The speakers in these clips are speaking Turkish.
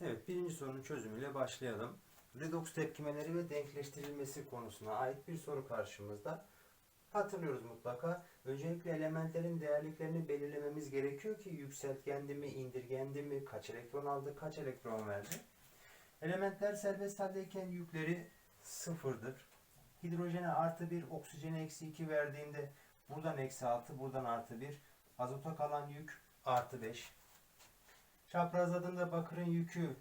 Evet, birinci sorunun çözümüyle başlayalım. Redox tepkimeleri ve denkleştirilmesi konusuna ait bir soru karşımızda. Hatırlıyoruz mutlaka. Öncelikle elementlerin değerliklerini belirlememiz gerekiyor ki yükseltgendi mi, indirgendi mi, kaç elektron aldı, kaç elektron verdi. Elementler serbest haldeyken yükleri sıfırdır. Hidrojene artı 1, oksijene eksi 2 verdiğinde buradan eksi 6, buradan artı 1. Azota kalan yük artı 5. Çaprazladığımda bakırın yükü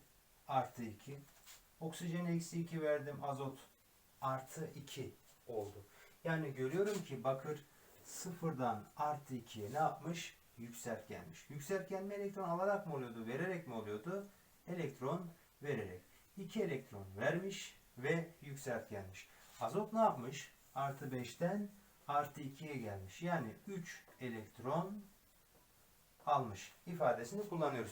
artı 2. Oksijen eksi 2 verdim azot artı 2 oldu. Yani görüyorum ki bakır sıfırdan artı 2'ye ne yapmış? Yükseltgenmiş. Yükseltgenme elektron alarak mı oluyordu? Vererek mi oluyordu? Elektron vererek. 2 elektron vermiş ve yükseltgenmiş. Azot ne yapmış? Artı 5'ten artı 2'ye gelmiş. Yani 3 elektron almış ifadesini kullanıyoruz.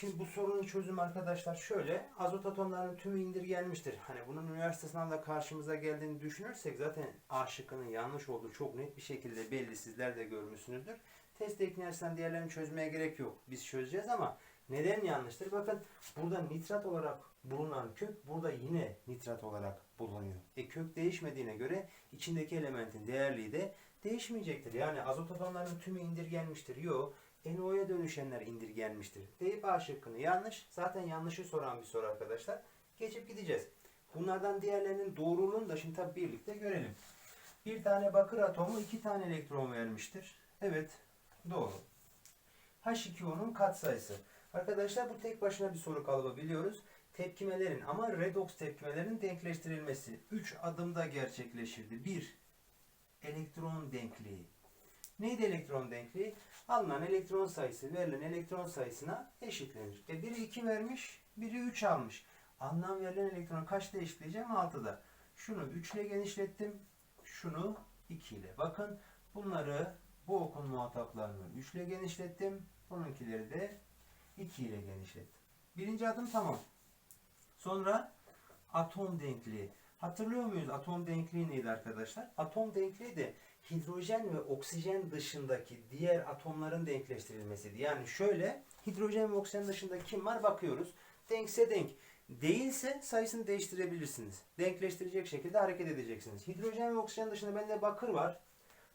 Şimdi bu sorunun çözümü arkadaşlar şöyle. Azot atomlarının tümü indirgenmiştir. Hani bunun üniversite sınavında karşımıza geldiğini düşünürsek zaten A şıkkının yanlış olduğu çok net bir şekilde belli. Sizler de görmüşsünüzdür. Test eklersen diğerlerini çözmeye gerek yok. Biz çözeceğiz ama neden yanlıştır? Bakın burada nitrat olarak bulunan kök burada yine nitrat olarak bulunuyor. E kök değişmediğine göre içindeki elementin değerliği de değişmeyecektir. Yani azot atomlarının tümü indirgenmiştir. Yok. NO'ya dönüşenler indirgenmiştir. Deyip A şıkkını yanlış. Zaten yanlışı soran bir soru arkadaşlar. Geçip gideceğiz. Bunlardan diğerlerinin doğruluğunu da şimdi tabi birlikte görelim. Bir tane bakır atomu iki tane elektron vermiştir. Evet doğru. H2O'nun katsayısı. Arkadaşlar bu tek başına bir soru kalıbı biliyoruz. Tepkimelerin ama redox tepkimelerinin denkleştirilmesi 3 adımda gerçekleşirdi. 1. Elektron denkliği. Neydi elektron denkliği? Alınan elektron sayısı verilen elektron sayısına eşitlenir. E biri 2 vermiş, biri 3 almış. Alınan verilen elektron kaçta eşitleyeceğim? 6'da. Şunu 3 ile genişlettim. Şunu 2 ile. Bakın bunları bu okun muhataplarını 3 ile genişlettim. Bununkileri de 2 ile genişlettim. Birinci adım tamam. Sonra atom denkliği. Hatırlıyor muyuz atom denkliği neydi arkadaşlar? Atom denkliği de hidrojen ve oksijen dışındaki diğer atomların denkleştirilmesiydi. Yani şöyle hidrojen ve oksijen dışında kim var bakıyoruz. Denkse denk. Değilse sayısını değiştirebilirsiniz. Denkleştirecek şekilde hareket edeceksiniz. Hidrojen ve oksijen dışında bende bakır var.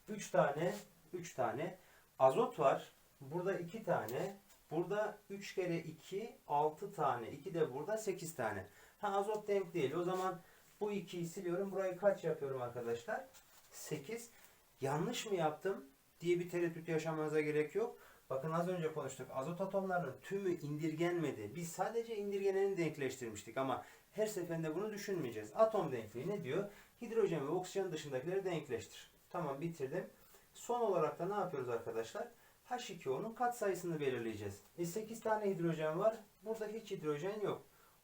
3 tane, 3 tane. Azot var. Burada 2 tane. Burada 3 kere 2, 6 tane. 2 de burada 8 tane. Ha azot denk değil. O zaman bu 2'yi siliyorum. Burayı kaç yapıyorum arkadaşlar? 8. Yanlış mı yaptım diye bir tereddüt yaşamanıza gerek yok. Bakın az önce konuştuk. Azot atomlarının tümü indirgenmedi. Biz sadece indirgeneni denkleştirmiştik ama her seferinde bunu düşünmeyeceğiz. Atom denkliği ne diyor? Hidrojen ve oksijen dışındakileri denkleştir. Tamam bitirdim. Son olarak da ne yapıyoruz arkadaşlar? H2O'nun katsayısını belirleyeceğiz. E 8 tane hidrojen var. Burada hiç hidrojen yok.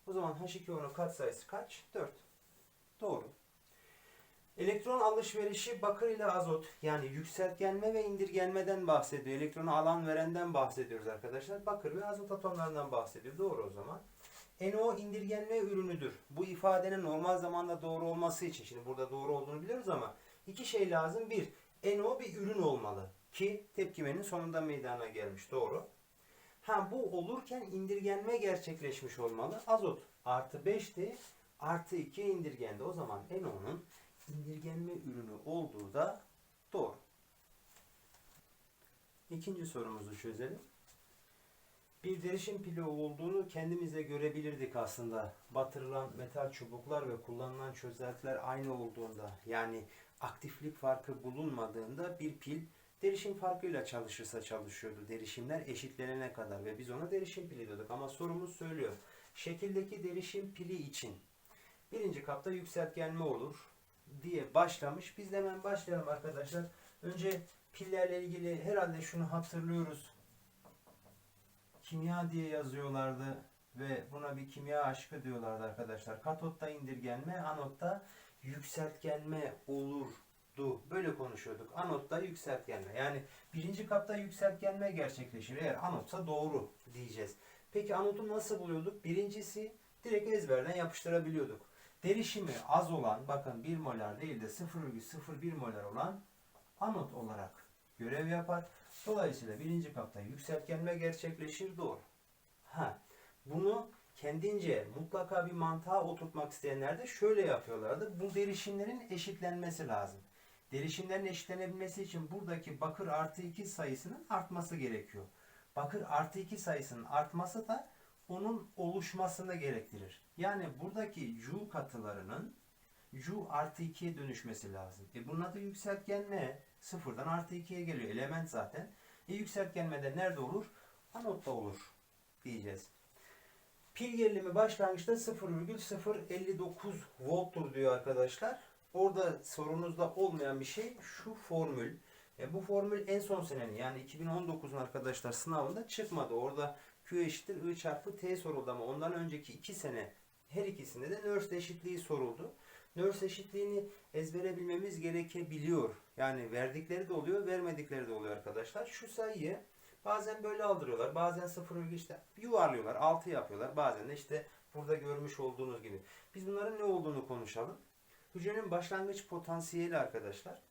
O zaman H2O'nun katsayısı kaç? 4. Doğru. Elektron alışverişi bakır ile azot yani yükseltgenme ve indirgenmeden bahsediyor. Elektronu alan verenden bahsediyoruz arkadaşlar. Bakır ve azot atomlarından bahsediyor. Doğru o zaman. NO indirgenme ürünüdür. Bu ifadenin normal zamanda doğru olması için şimdi burada doğru olduğunu biliyoruz ama iki şey lazım. Bir, NO bir ürün olmalı ki tepkimenin sonunda meydana gelmiş. Doğru. Ha bu olurken indirgenme gerçekleşmiş olmalı. Azot artı 5'ti. Artı 2 indirgendi. O zaman NO'nun indirgenme ürünü olduğu da doğru. İkinci sorumuzu çözelim. Bir derişim pili olduğunu kendimize görebilirdik aslında. Batırılan metal çubuklar ve kullanılan çözeltiler aynı olduğunda yani aktiflik farkı bulunmadığında bir pil derişim farkıyla çalışırsa çalışıyordu. Derişimler eşitlenene kadar ve biz ona derişim pili diyorduk. Ama sorumuz söylüyor. Şekildeki derişim pili için birinci kapta yükseltgenme olur diye başlamış. Biz de hemen başlayalım arkadaşlar. Önce pillerle ilgili herhalde şunu hatırlıyoruz. Kimya diye yazıyorlardı ve buna bir kimya aşkı diyorlardı arkadaşlar. Katotta indirgenme, anotta yükseltgenme olurdu. Böyle konuşuyorduk. Anotta yükseltgenme. Yani birinci kapta yükseltgenme gerçekleşir. Eğer anotsa doğru diyeceğiz. Peki anotu nasıl buluyorduk? Birincisi direkt ezberden yapıştırabiliyorduk. Derişimi az olan, bakın 1 molar değil de 0,01 molar olan anot olarak görev yapar. Dolayısıyla birinci kapta yükseltgenme gerçekleşir. Doğru. Ha, bunu kendince mutlaka bir mantığa oturtmak isteyenler de şöyle yapıyorlardı. Bu derişimlerin eşitlenmesi lazım. Derişimlerin eşitlenebilmesi için buradaki bakır artı 2 sayısının artması gerekiyor. Bakır artı 2 sayısının artması da onun oluşmasını gerektirir. Yani buradaki Cu katılarının Cu artı 2'ye dönüşmesi lazım. E bunun adı yükseltgenme. Sıfırdan artı 2'ye geliyor. Element zaten. E yükseltgenmede nerede olur? Anotta olur diyeceğiz. Pil gerilimi başlangıçta 0,059 volttur diyor arkadaşlar. Orada sorunuzda olmayan bir şey şu formül. E bu formül en son senenin yani 2019'un arkadaşlar sınavında çıkmadı. Orada Q eşittir I çarpı T soruldu ama ondan önceki iki sene her ikisinde de Nernst eşitliği soruldu. Nernst eşitliğini ezbere bilmemiz gerekebiliyor. Yani verdikleri de oluyor, vermedikleri de oluyor arkadaşlar. Şu sayıyı bazen böyle aldırıyorlar, bazen 0, işte yuvarlıyorlar, 6 yapıyorlar. Bazen de işte burada görmüş olduğunuz gibi. Biz bunların ne olduğunu konuşalım. Hücrenin başlangıç potansiyeli arkadaşlar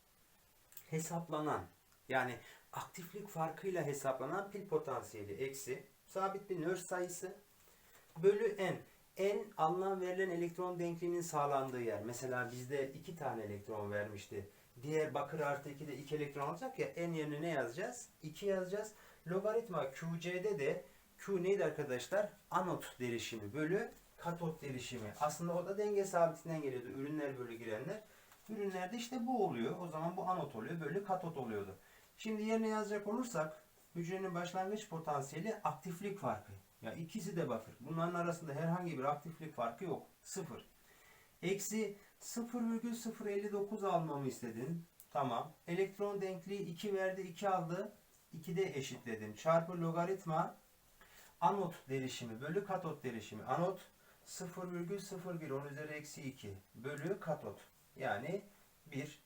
hesaplanan yani aktiflik farkıyla hesaplanan pil potansiyeli eksi sabit bir Nernst sayısı bölü n. N alınan verilen elektron denkliğinin sağlandığı yer. Mesela bizde iki tane elektron vermişti. Diğer bakır artı 2'de 2 elektron alacak ya n yerine ne yazacağız? 2 yazacağız. Logaritma QC'de de Q neydi arkadaşlar? Anot derişimi bölü katot derişimi. Aslında o da denge sabitinden geliyordu. Ürünler bölü girenler. Ürünlerde işte bu oluyor. O zaman bu anot oluyor. Bölü katot oluyordu. Şimdi yerine yazacak olursak hücrenin başlangıç potansiyeli aktiflik farkı. Ya ikisi de bakır. Bunların arasında herhangi bir aktiflik farkı yok. Sıfır. Eksi 0,059 almamı istedin. Tamam. Elektron denkliği 2 verdi 2 aldı. 2 de eşitledim. Çarpı logaritma anot derişimi bölü katot derişimi. Anot 0,01 10 üzeri eksi 2 bölü katot. Yani 1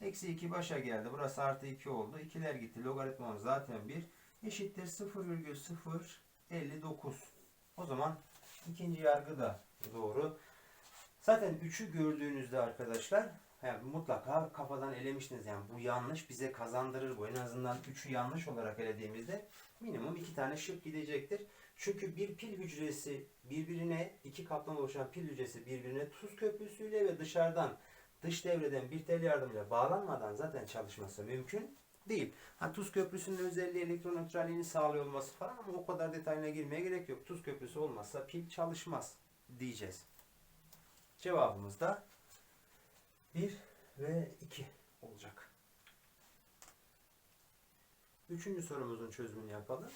eksi 2 başa geldi. Burası artı 2 oldu. 2'ler gitti. Logaritmamız zaten 1 eşittir 0,059. O zaman ikinci yargı da doğru. Zaten 3'ü gördüğünüzde arkadaşlar yani mutlaka kafadan elemiştiniz. Yani bu yanlış bize kazandırır bu. En azından 3'ü yanlış olarak elediğimizde minimum 2 tane şık gidecektir. Çünkü bir pil hücresi birbirine iki kaptan oluşan pil hücresi birbirine tuz köprüsüyle ve dışarıdan dış devreden bir tel yardımıyla bağlanmadan zaten çalışması mümkün değil. Ha, tuz köprüsünün özelliği elektron nötralliğini sağlıyor olması falan ama o kadar detayına girmeye gerek yok. Tuz köprüsü olmazsa pil çalışmaz diyeceğiz. Cevabımız da 1 ve 2 olacak. Üçüncü sorumuzun çözümünü yapalım.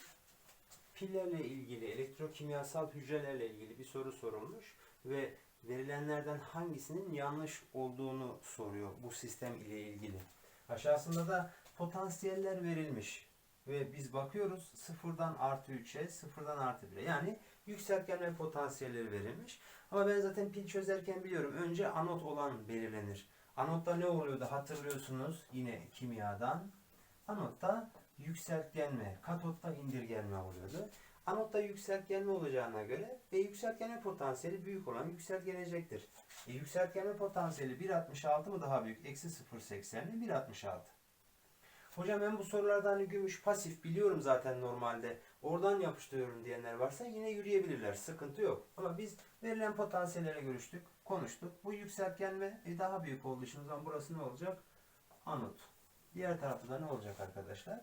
Pillerle ilgili, elektrokimyasal hücrelerle ilgili bir soru sorulmuş ve verilenlerden hangisinin yanlış olduğunu soruyor bu sistem ile ilgili. Aşağısında da potansiyeller verilmiş ve biz bakıyoruz sıfırdan artı 3'e, sıfırdan artı 1'e. Yani yükseltgenme potansiyelleri verilmiş. Ama ben zaten pil çözerken biliyorum. Önce anot olan belirlenir. Anotta ne oluyordu hatırlıyorsunuz yine kimyadan. Anotta yükseltgenme, katotta indirgenme oluyordu. Anotta yükseltgenme olacağına göre ve yükseltgenme potansiyeli büyük olan yükseltgenecektir. E, yükseltgenme potansiyeli 1.66 mı daha büyük? Eksi 0.80 mi? 1.66. Hocam ben bu sorulardan hani gümüş pasif biliyorum zaten normalde. Oradan yapıştırıyorum diyenler varsa yine yürüyebilirler. Sıkıntı yok. Ama biz verilen potansiyellere görüştük, konuştuk. Bu yükseltgenme e, daha büyük olduğu için o zaman burası ne olacak? Anot. Diğer tarafta da ne olacak arkadaşlar?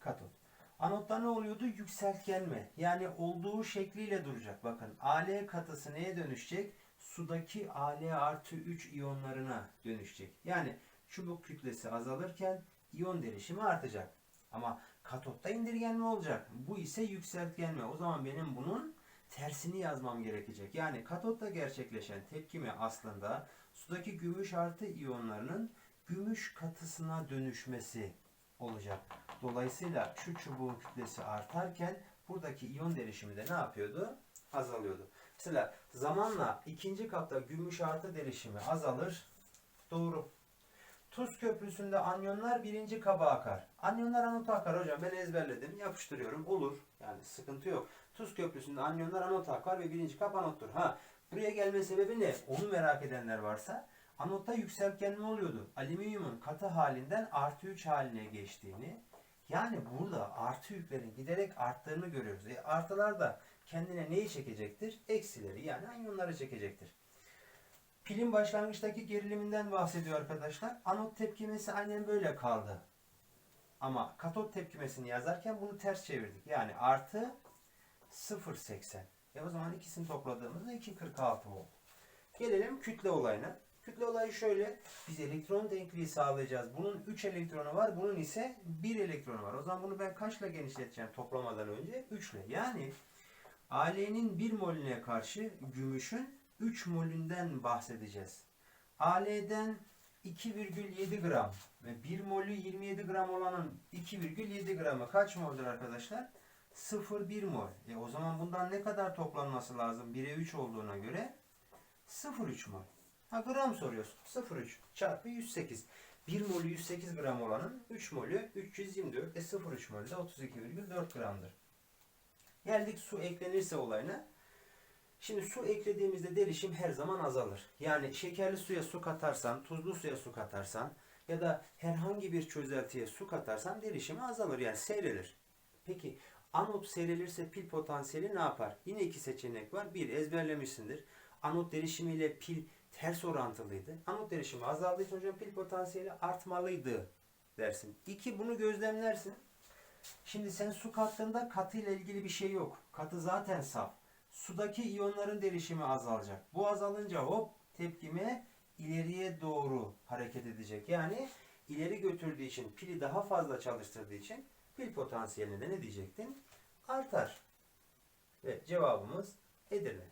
Katot. Anotta ne oluyordu? Yükseltgenme. Yani olduğu şekliyle duracak. Bakın Al katısı neye dönüşecek? Sudaki Al artı 3 iyonlarına dönüşecek. Yani çubuk kütlesi azalırken iyon derişimi artacak. Ama katotta indirgenme olacak. Bu ise yükseltgenme. O zaman benim bunun tersini yazmam gerekecek. Yani katotta gerçekleşen tepkime aslında sudaki gümüş artı iyonlarının gümüş katısına dönüşmesi olacak. Dolayısıyla şu çubuğun kütlesi artarken buradaki iyon derişimi de ne yapıyordu? Azalıyordu. Mesela zamanla ikinci kapta gümüş artı derişimi azalır. Doğru. Tuz köprüsünde anyonlar birinci kaba akar. Anyonlar anota akar hocam ben ezberledim yapıştırıyorum olur yani sıkıntı yok. Tuz köprüsünde anyonlar anota akar ve birinci kap anottur. Ha buraya gelme sebebi ne? Onu merak edenler varsa anotta yükseltgenme oluyordu. Alüminyumun katı halinden artı 3 haline geçtiğini yani burada artı yüklerin giderek arttığını görüyoruz. E, artılar da kendine neyi çekecektir? Eksileri yani anyonları çekecektir. Pilin başlangıçtaki geriliminden bahsediyor arkadaşlar. Anot tepkimesi aynen böyle kaldı. Ama katot tepkimesini yazarken bunu ters çevirdik. Yani artı 0.80. E o zaman ikisini topladığımızda 2.46 oldu. Gelelim kütle olayına. Kütle olayı şöyle. Biz elektron denkliği sağlayacağız. Bunun 3 elektronu var. Bunun ise 1 elektronu var. O zaman bunu ben kaçla genişleteceğim toplamadan önce? 3 ile. Yani AL'nin 1 molüne karşı gümüşün 3 molünden bahsedeceğiz. AL'den 2,7 gram ve 1 molü 27 gram olanın 2,7 gramı kaç moldur arkadaşlar? 0,1 mol. E o zaman bundan ne kadar toplanması lazım? 1'e 3 olduğuna göre 0,3 mol. Ha gram soruyorsun. 0,3 çarpı 108. 1 molü 108 gram olanın 3 molü 324. E 0,3 molü de 32,4 gramdır. Geldik su eklenirse olayına. Şimdi su eklediğimizde derişim her zaman azalır. Yani şekerli suya su katarsan, tuzlu suya su katarsan ya da herhangi bir çözeltiye su katarsan derişimi azalır yani seyrelir. Peki anot seyrelirse pil potansiyeli ne yapar? Yine iki seçenek var. Bir ezberlemişsindir. Anot derişimiyle pil ters orantılıydı. Anot derişimi azaldığı için hocam pil potansiyeli artmalıydı dersin. İki bunu gözlemlersin. Şimdi sen su kattığında katı ilgili bir şey yok. Katı zaten saf. Sudaki iyonların derişimi azalacak. Bu azalınca hop tepkime ileriye doğru hareket edecek. Yani ileri götürdüğü için pili daha fazla çalıştırdığı için pil potansiyelinde ne diyecektin? Artar. Ve cevabımız Edirne.